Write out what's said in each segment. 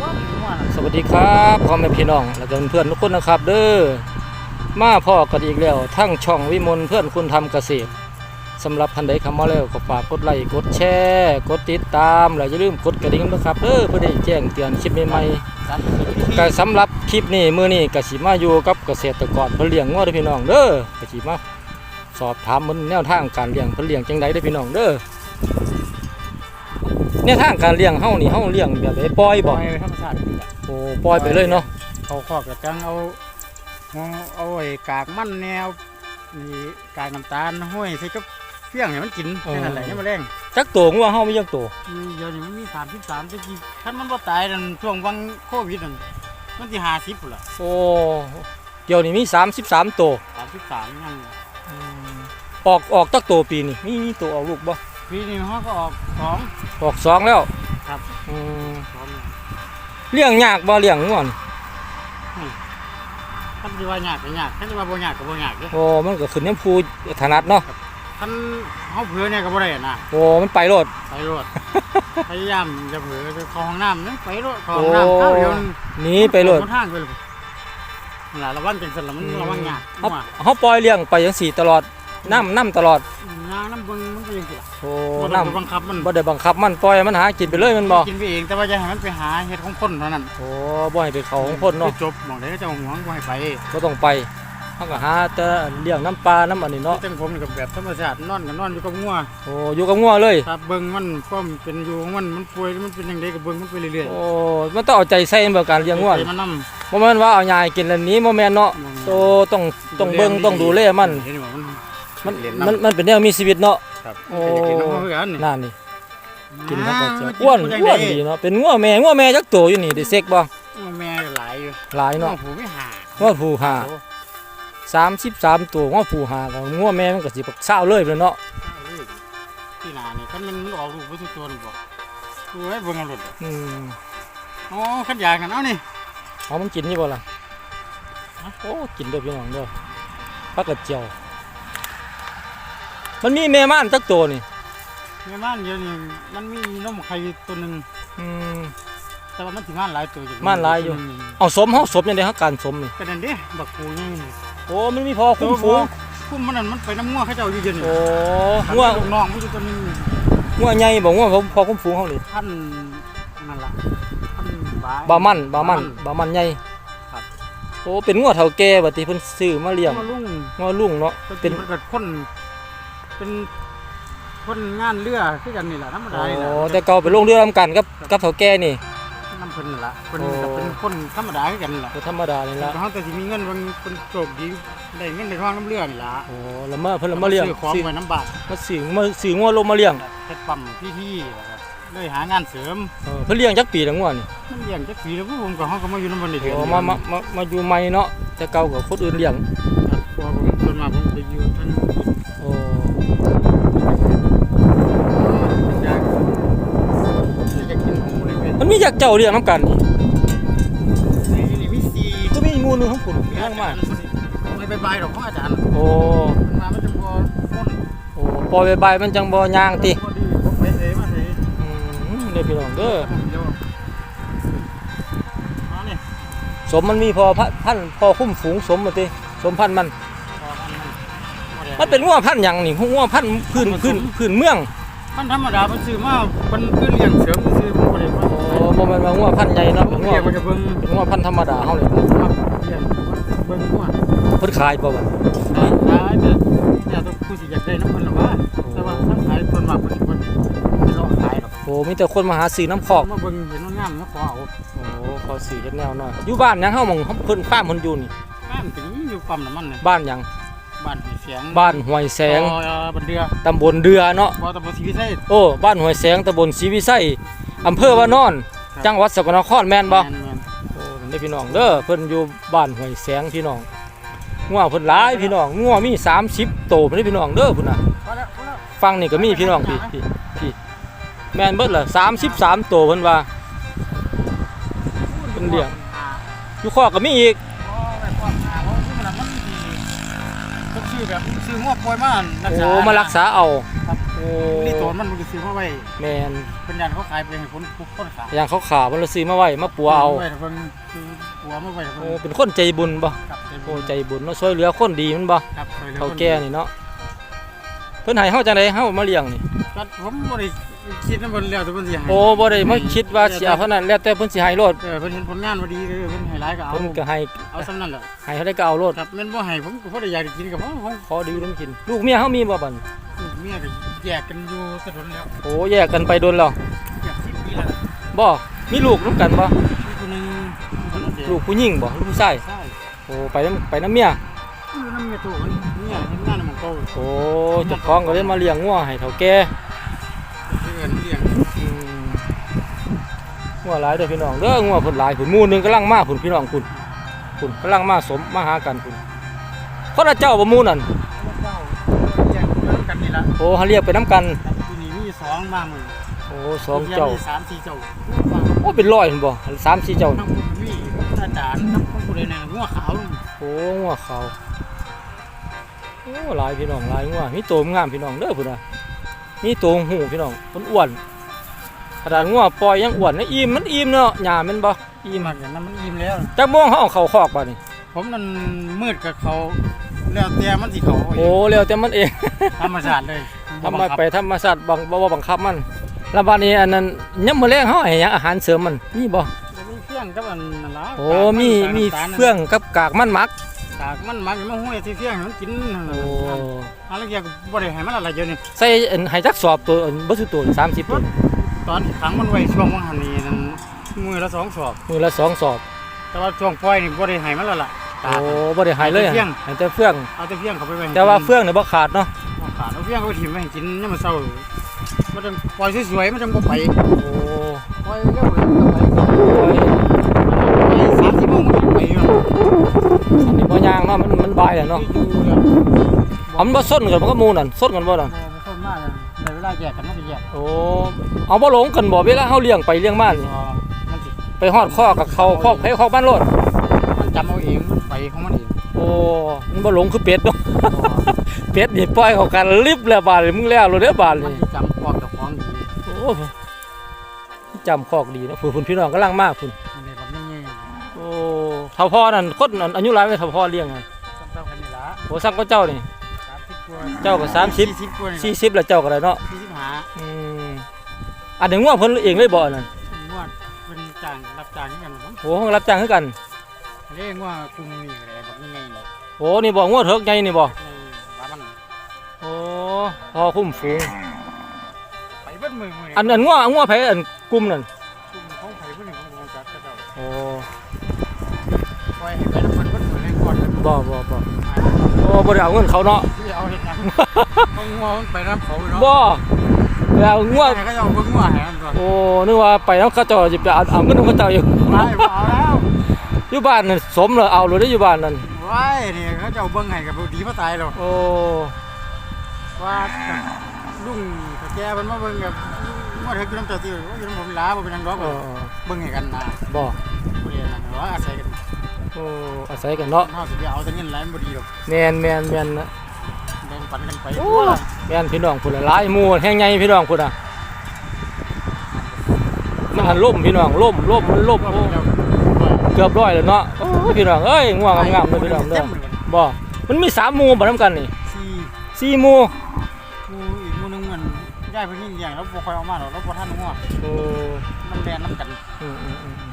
ว่ามันม่วนสวัสดีครับพ่อแม่พี่น้องและก็เพื่อนๆทุกคนนะครับ เด้อมาพ่อกันอีกแล้วทั้งช่องวิมลเพื่อนคุณทำเกษตรสำหรับท่านใดเข้ามาแล้วก็ฝากกดไลค์กดแชร์กดติดตามและอย่าลืมกดกระดิ่งนะครับเด้อเพื่อได้แจ้งเตือนคลิปใหม่ๆก็สำหรับคลิปนี้มื้อนี้ก็สิมาอยู่กับเกษตรกรเพื่อเลี้ยงงัวเด้อพี่น้องเด้อก็สิมาสอบถามมันแนวทางการเลี้ยงเพื่อเลี้ยงจังไดเด้อพี่น้องเด้อ แนวทางการเลี้ยงเฮานี่เฮาเลี้ยงแบบไหนปล่อยปล่บ่อยธรรมชาตินี่แหละโอ้ปล่อยไปเลยเนาะเขาคอกกระจังเอาเอาเอาไอ้กากมันแนวนี่กากน้ำตาลห้วยใส่กับเฟี้ยงให้มันกินแค่นั้นแหละยังมาแรงจักตัวงัวเฮามีจักตัวมีเดี๋ยวนี้มันมีสามสิบสามตะกี้คันมันบ่ตายนั่นช่วงวังโควิดนั่นมันสิห้าสิบพุ่นล่ะโอ้เดี๋ยวนี้มี 33 ตัวสามสิบสามยังออกออกจักตัวปีนี้มีมีตัวออกลูกบ่ปีนี้เขาก็ออกสอง ออกสองแล้วครับอืมสองเลี้ยงยากบ่เลี้ยงงัวนี่คันที่ว่ายากก็ยากคันที่ว่าบ่ยากก็บ่ยากเด้อโอ้มันก็ขึ้นน้ำผู้ถนัดเนาะคันเฮาเผื่อเนี่ยก็บ่ได้นะโอ้มันไปโลดไปรถพยายามจะเผื่อจะเข้าห้องน้ำนะไปรถเข้าห้องน้ำเข้าเดี๋ยวหนีไปโลดทางไปเลยนั่นล่ะระวังจังซั่นล่ะมันระวังยากเฮาว่าเฮาปล่อยเลี้ยงไปจังซี่ตลอดน้ำน้ำตลอด ยางน้ำเบิ่งมันก็ยังสิล่ะโอ้บ่น้ได้บังคับมันำบ่ได้บังคับมันปล่อยให้มันหากินไปเลยแมันบ่กินไปเองแต่ว่าอย่าให้มันไปหาเฮ็ดของคนเท่านั้นโอ้บ่ให้ไปเขาของคนเนาะจบหมองได้ก็จะเอาห่วงบ่ให้ไปก็ต้องไปเฮาก็หาแต่เลี้ยงน้ำปลาน้ำอันนี้เนาะจังผมนี่ก็แบบธรรมชาตินอนก็นอนอยู่กับงัวโอ้อยู่กับงัวเลย ครับเบิ่งมันก็เป็นอยู่ของมันมันป่วยมันเป็นจังไดก็เบิ่งมันไปเรื่อยโอ้มันต้องเอาใจใส่ในการๆเลี้ยงงัวใจมันนำบ่แม่นว่าเอายายกินแล้วหนี้บ่แม่นเนาะโตต้องต้องเบิ่งต้องดูแลมันเห็นบ่มัน มันเล่นมันน้ำมันเป็นแนวมีชีวิตเนาะครับโอ้จะกินน้ำมันคือกันนี่นั่นนี่กินแล้วก็จะาอ้วนมัอ้วนจังดีเนาะเป็นงัวแม่งัวแม่จักตัวอยู่นี่ได้เซ็กบ่แม่หลายอยู่หลายน้อเนาะงผูไม่หางัวผู้หา33ตัวงัวผู้หาก็งัวแม่มันก็สิบักเศร้าเลยพุ่นเนาะที่นานี่คันมันออกลูกไปทุกตัวนี่บ่ดูให้เบิ่งเอาหลุดอืมอ๋อขันยากันเอานี่เอามันกินนี่บ่ล่ะโอ้กินเด้อพี่น้องเด้อผักกระเจียว มันมีแม่ม่านจักตัวนี่ในบ้านเดียวนี่มันมีนมไข่ตัวหนึงอืม แต่ว่ามันสิม่านหลายตัวอยู่ม่านหลายอยู่ตัวหนึ่งเอาสมเฮาสมยังไดเฮาการสมนี่ก็นั่นเด้บักปูนี่นี่โอ้มันมีพอคุ้มฝูงคุ้มมันนั่นมันไปน้ำงัวเขาเจ้าอยู่เย็นนี่โอ้ขันงัวลูกน้องมันอยู่ตัวหนึงงัวใหญ่บ่งัวพอพอคุ้มฝูงเฮานี่ท่านนั่นล่ะท่านบายบามันบามันบามันใหญ่ครับโอ้เป็นงัวเฒ่าแก่บัดนี้เพิ่นซื้อมาเลี้ยงมาลุงงัวลุงเนาะเป็เป็นนมันเกิดคน เป็นคนงานเรือคือกันนี่แหละธรรมโอ้ดานี่แหละแต่เก่าไปลงเรือนํกันกับกับเฒ่าแก่นี่ น้ำเพิ่นนั่นล่ะเพิ่นโอ้ก็เป็นคนธรรมดาคือกันนี่ล่ะบ่ธรรมดานี่ละเขาแต่สิมีเงินบางคนโชคดีได้เงินในท้องน้ำเรือนี่ล่ะโอ้แล้วมาเพิ่นเอามาเลี้ยงซื้อของซื้อไว้น้ำบาทมาซื้อมาซื้องัวลงมาเลี้ยงเฮ็ดปั๊มพี่ที่นะครับเลยหางานเสริมเออเพิ่นเลี้ยงจักปีละงัวนี่มันเลี้ยงจักปีแล้วพวกผมก็เฮาก็มาอยู่น้ำมันได้เดือนโอ้มามามามาอยู่ใหม่เนาะแต่เก่าก็คนอื่นเลี้ยง ครับพอผมส่วนมากผมจะอยู่ทาง เลยเว้ยมันมีจักเจ้าเลี้ยงนํกันนี่ไอ้นี่มีซีก็มีงูหนึงของคุณมีเลี้ยอางมาจารย์ไม่ไปบายดอกของอาจารย์โอ้มันมามันจะบ่ม่นโอ้ปล่อยใบๆมันจังบ่ย่างติพอดีผมไปเสมาเสอืมเด้อพี่น้องเด้อเดี๋ยวเอานี่สมมันมีพอพันพันพอคุ้มฝูงสมมาติสมพันธุ์มัน พอมันมันมันเป็นงัวพันธุ์หยังนี่งัวพันธุ์พื้นพื้นพื้นเมือง มันธรรมดามันซื้อมามันคือเลี้ยงเสริมซื้อมันบ่ได้ว่าโอ้ บ่แม่นว่างัวพันธุ์ใหญ่เนาะเป็นงัวเลี้ยงมันจะเบิ่งเป็นงัวพันธุ์ธรรมดาเฮานี่ครับเลี้ยงเบิ่งว่าเพิ่นขายบ่บัดขายแต่แต่ต้องผู้สิอยากได้น้ำเพิ่นล่ะว่าแต่ว่าทั้งขายเพิ่นว่าเพิ่นเพิ่นไม่รอขายหรอกโอ้มีแต่คนมาหาซื้อน้ำคอกมาเบิ่งเห็นมันงามมาขอเอาโอ้ขอซื้อจักแนวหน่อยอยู่บ้านหยังเฮาหม่องเฮาเพิ่นฟาร์มเพิ่นอยู่นี่งามถึงอยู่ปั๊มน้ำมันเลยบ้านหยังบ้านห้วยเสียงบ้านห้วยแสงเอ่อบันเดือตำบลเดือเนาะบ่ตำบลศรีวิไสโอ้บ้านห้วยแสงตำบลศรีวิไสอำเภอวานอนครับ จังหวัดสกลนครแม่นบ่แม่นโอ้นี่พี่น้องเด้อเพิ่นอยู่บ้านห้วยแสงพี่น้องงัวเพิ่นหลายพี่น้องงัวมี 30โตวพุ่นเด้อพี่น้องเด้อพุ่นน่ะพอแล้วพอแล้วฟังนี่ก็มีพี่น้องพี่พี่พี่แม่นเบิดล่ะ33โตวเพิ่นว่าเพิ่นเลี้ยงอยู่คอกก็มีอีกอ๋อไว้ป้อนหาเพราะที่มันมันสิพวกชื่อแบบชื่องัวป่วยมารักษาโอ้มารักษาเอาครับ โอ้นี่ตัวมันมันก็ซื้อมาไว้แมนเป็นยันเขาขายไปให้คนคนขายอย่างเขาขามันเลยซื้อมาไว้มาปัวเอาไว้แต่เพิ่นคือปัวมาไว้แต่โอ้เพิ่นเป็นคนใจบุญบ่กับโอ้ใจบุญเนาะช่วยเหลือคนดีมันบ่กับช่วยหลือเฒ่าคนแก่นี่เนาะเพิ่นให้เฮาจังไดเฮามาเลี้ยงนี่ก็ผมบ่ได้คิดนำเพิ่นแล้วแต่เพิ่นสิให้โอ้บ่ได้มาคิดว่าสิเอาเท่านั้นแล้วแต่เพิ่นสิให้โลดเออเพิ่นเห็นผลงานบ่ดีเออเพิ่นให้หลายก็เอาเพิ่นก็ให้เอาสำนั้นแหละให้เฮาได้ก็เอาโลดครับแม่นบ่ให้ผมก็บ่ได้อยากจะกินกับผมผมขอดีน้ำกิน ลูกเมียเฮามีบ่บัดนี้ลูกเมียก็แยกกันอยู่แตะดนแล้วโอ้แยกกันไปโดนแล้วเกือบ10ปีแล้วล่ะบ่มีลูกนํกันบ่มีคนหนึงคนนึงเดียวลูกผู้หญิงบ่ลูกผู้ชายใช่โอ้ไปนํไปนํเมียอยู่นำเมียโตมันเมียเฮ็ดงานนำของโตโอ้เจ้าของก็เลยมาเลี้ยงงัวให้เฒ่าแก่เพิ่นเลี้ยงอืมงัวหลายเด้อพี่น้องเด้องัวเพิ่นหลายพุ่นหมู่หนึงกำลังมาพุ่นพี่น้องพุ่นพุ่นกำลังมาสมมาหากันพุ่นคนละเจ้าบ่หมู่นั่นเจ้าแย กกันนี่ล่ะโอ้เฮาเรียกไปนํกันครับที่นี่มีสองมามื้อโอ้สองเจ้ามีสามสี่เจ้าโอ้เป็นร้อยพุ่นบ่สามสี่เจ้าทั้งคุณมีอาจารย์ทั้งคนผู้ใดเนี่ยงัวขาวลุงโอ้งัวเขาโอ้หลายพี่น้องหลายงัวมีตัวงามพี่น้องเด้อพุ่นน่ะมีตัวหูพี่น้องมันอ้วนขนาดงัวปล่อยยังอ้วนนะอิ่มมันอิ่มเนาะหญ้ามันบ่อิ่มมากอย่างนั้นมันอิ่มแล้วจักโมงเฮาเอาเข้าคอกบัดนี้ผมนั่นมืดกับเขา แล้วแต่มันสิเขาโอ้แล้วแต่มันเองธรรมชาติเลยทำมาไปธรรมชาติบังบ่บ่บังคับมันแล้วบัดนี้อันนั้นยามมื้อแลงเฮาให้หยังอาหารเสริมมันมีบ่มีเฟื่องกับอันนั่นล่ะโอ้มีมีเฟื่องกับกากมันหมักกากมันมักมันห้วยที่เฟื่องให้มันกินโอ้อะไรอย่างบ่ได้ให้มันอะไรเยอะนี่ใส่อันให้จักสอบตัวอันบ่สุดตัวนี่30ตัวตอนขังมันไว้ช่วงว่างหันนี่นั่นมือละสองสอบ มือละสองสอบ แต่ว่าช่วงปล่อยนี่บ่ได้ให้มันแล้วล่ะกาก โอ้บ่ได้ใหายเลยให้แต่เฟื่องให้แต่เฟื่อง เอาแต่เฟื่องเขาไปไว้ให้แต่ว่ากินเฟื่องเนี่ยบ่ขาดเนาะบ่ขาดเอาเฟื่องเขาไปถิ่มไว้ให้กินยามมื้อเช้ามันจังปล่อยสวยๆมันจังบ่ไปโอ้ปล่อยเร็วเลยมันก็ไปไปสามสิบโมงมันก็ไปอยู่อันนี้บ่ยางเนาะมันมันบายแหละเนาะอยู่แล้วเอามันบ่ส้นกันมันก็หมู่นั่นส้นกันบ่นั่นพอมันคนมากเลยแต่เวลาแยกกันมันก็แยกโอ้ เอาบ่หลงกันบ่เวลาเฮาเลี้ยงไปเลี้ยงมานี่พอมันสิไปฮอดข้อกับเขาข้อไผข้อบ้านโลดมันจำเอาเองมันไป ของมันเองโอ้มันบ่หลงคือเป็ดเนาะเป็ดนี่ปล่อยเขากันลิบแล้วบาดนี้มึงแล้วโลดเด้อบาดมันนี่สิจำความเจ้าของดีโอ้จำคอกดีเนาะผู้คุณพี่น้องกำลังมาพุ่นมันเลยแบบนี้โอ้เฒ่าพ่อนั่นคนนั่นอายุหลายไหมเฒ่าพ่อเลี้ยงอะๆซ้ำๆกันนี่ละโอ้สั่งก็เจ้านี่สามสิบกว่าเจ้าก็30สี่สิบกว่านี่40แล้วเจ้าก็ได้เนาะสี่สิบห้าอืมอันนี้ง่วงเพิ่นเองเลยบ่อันนั่นงวดเป็นจ้างรับจ้างนี่กันผมโอ้ห้องรับจ้างคือกัน เรียกว่ากลุ่มนี้อะไรแบบนี้ไงนี่โอ้นี่บ่ง่วงเถิกใหญ่นี่บ่ในว่ามันโอ้พอคุ้มฝูงไปเบิ้มือมืออันอันง่วงง่วงไผอันกลุ่มนั่นกลุ่มของไผ่เบิ้มือของจัดก็เจ้าโอ้ปล่อยให้ไปน้ำมันเบิ้มือเลยก่อนบ่บ่บ่โอ้บ่ได้เอาเงินเขาเนาะที่เอาเห็ดหยังเอางัวมันไปน้ำเขาเนาะบ่ไปเอาง่วงให้เขาเอาเบิ้งงัวให้มันก่อนโอ้นึกว่าไปนำเขาเจ้าสิไปเอาเอาเงินของเขาเจ้าอยู่ไม่บ่เอาแล้ว อยู่บ้านนั่นสมแล้วเอาเลยได้อยู่บ้านนั่นว้ายนี่เขาจะเอาเบิ้งให้กับดีมาตายแล้วโอ้ว่าลุงกับแกมันมาเบิ้งกับงัวเถอะกินน้ำเจ้าที่ว่ากินน้ำผมล้าบ่เป็นนังดอกเออเบิ้งให้กันนะบ่บ่ได้นั่นว่าอาศัยกันโอ้อาศัยกันเนาะเฮาสิเอาแต่เงินหลายมันบ่ดีหรอกแม่นแม่นแม่นนะแบ่งปันกันไปโอ้แม่นพี่น้องพุ่นละหลายหมู่แห่งใหญ่พี่น้องพุ่นน่ะมันหันล่มพี่น้องล่มล่มมันล่มโอ้ เกือบร้อยแล้วเนาะโอ้ยพี่น้องเอ้ยง่วงงามๆเลยพี่น้องเด้อบ่มันมีสามหมู่บ่นํกันนี่สี่สี่หมู่หมู่อีกหมู่หนึงมันย้ายไปนี่เลี้ยงแล้วบ่ค่อยเอามาหรอกแล้วบ่ทันงัวโอ้มันแล่นนํกันอืมอืมอืมอืม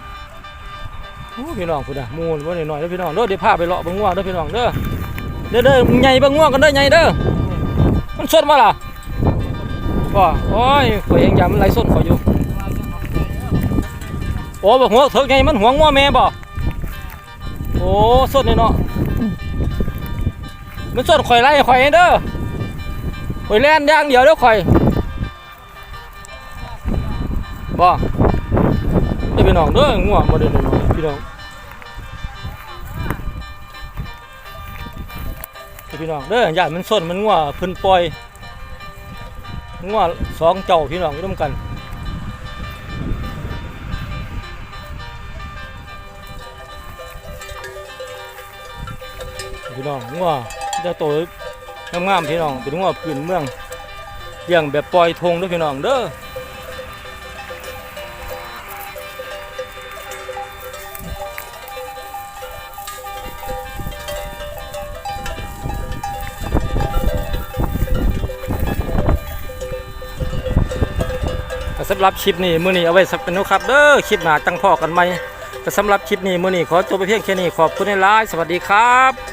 โอ้พี่น้องพุ่นน่ะหมู่บ่น้อยๆเด้อพี่น้องเด้อเดี๋ยวพาไปเลาะเบิ่งง่วงเด้อพี่น้องเด้อเด้อเด้อมึงใหญ่เบิ่งง่วงกันเด้อใหญ่เด้อมันสดมาล่ะบ่โอ้ยข่อยเองอย่ามันไหลส้นข่อยอยู่ โอ้บ่หัวเถิกใหญ่มันหัวงัวแม่บ่โอ้สดนี่เนาะมันสดข่อยไล่ข่อยเด้อข่อยแล่นย่างเดียวเด้อข่อยบ่เด้อพี่น้องเด้องัวบ่ได้น้อยพี่น้องเด้อพี่น้องเด้อญาติมันส้นมันงัวพิ่นปล่อยงัวสองเจ้าพี่น้องอยู่นํกัน พี่น้องงัวจะโตงามๆพี่น้องเป็นงัวพื้นเมืองเลี้ยงแบบปล่อยทงด้วยพี่น้องเด้อสำหรับคลิปนี้มือนี้เอาไว้สักเป็นนาะครับเด้อคลิปหน้าจังพอกันใหม่ก็สำหรับคลิปนี้มือนี้ขอจบไปเพียงแค่นี้ขอบคุณหลายๆสวัสดีครับ